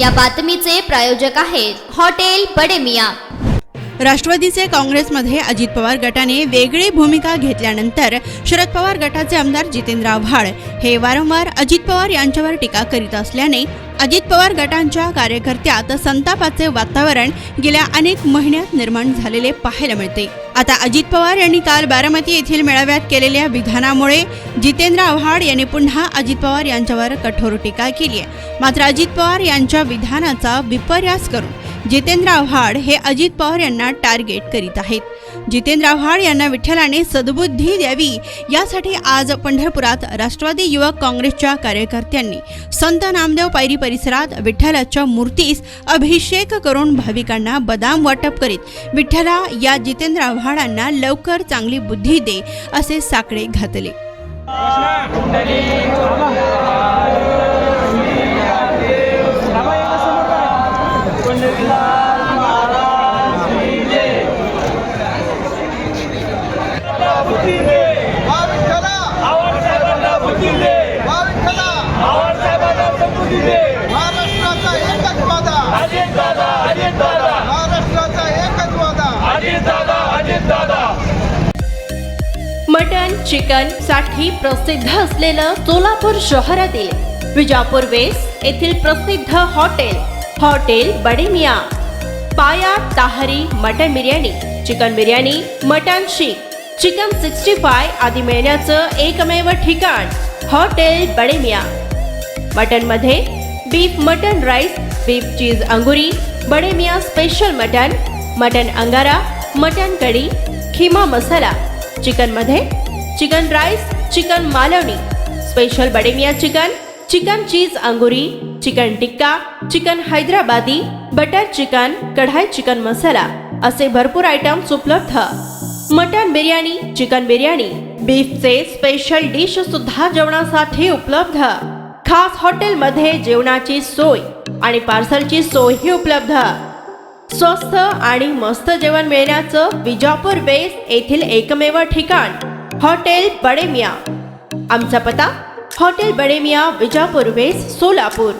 या बातमीचे प्रायोजक आहेत हॉटेल बडेमिया. राष्ट्रवादीचे काँग्रेसमध्ये अजित पवार गटाने वेगळी भूमिका घेतल्यानंतर शरद पवार गटाचे आमदार जितेंद्र आव्हाड हे वारंवार अजित पवार यांच्यावर टीका करीत असल्याने अजित पवार गटांच्या कार्यकर्त्यात संतापाचे वातावरण गेल्या अनेक महिन्यात निर्माण झालेले पाहायला मिळते. आता अजित पवार यांनी काल बारामती येथील मेळाव्यात केलेल्या विधानामुळे जितेंद्र आव्हाड यांनी पुन्हा अजित पवार यांच्यावर कठोर टीका केली आहे. मात्र अजित पवार यांच्या विधानाचा विपर्यास करून जितेंद्र आव्हाड हे अजित पवार यांना टार्गेट करीत आहेत. जितेंद्र आव्हाड यांना विठ्ठलाने सद्बुद्धी द्यावी यासाठी आज पंढरपुरात राष्ट्रवादी युवक काँग्रेसच्या कार्यकर्त्यांनी संत नामदेव पायरी परिसरात विठ्ठलाच्या मूर्तीस अभिषेक करून भाविकांना बदाम वाटप करीत विठ्ठला या जितेंद्र आव्हाडांना लवकर चांगली बुद्धी दे असे साकडे घातले. बुद्धी दे विठ्ठला आवाज साहेबांना बुद्धी दे विठ्ठला आवाज साहेबांना बुद्धी दे महाराष्ट्राचा एकच वादा. अजित दादा अजित दादा. महाराष्ट्राचा एकच वादा. अजित दादा अजित दादा. मटन चिकनसाठी प्रसिद्ध असलेलं सोलापूर शहरातील विजापूर वेस्ट येथील प्रसिद्ध हॉटेल हॉटेल बडेमिया. पाया tahari mutton biryani chicken biryani mutton शीख चिकन सिक्स्टी फाय आदी मिळण्याचं एकमेव ठिकाण hotel Bademiya. मटनमध्ये beef mutton rice beef cheese अंगुरी बडेमिया स्पेशल मटन मटन अंगारा मटन कढी खिमा मसाला चिकनमध्ये chicken rice chicken Malvani special Bademiya chicken chicken cheese अंगुरी chicken tikka chicken Hyderabadi butter chicken kadai chicken masala असे भरपूर आयटम्स उपलब्ध. मटन बिर्याणी चिकन बिर्याणी बीफचे special dish सुद्धा जेवणासाठी उपलब्ध. खास हॉटेलमध्ये जेवणाची सोय आणि पार्सलची सोयही उपलब्ध. स्वस्त आणि मस्त जेवण मिळण्याचं विजापूर बेस येथील एकमेव ठिकाण हॉटेल बडेमिया. आमचा पत्ता हॉटेल बडेमिया विजापूर बेस सोलापूर.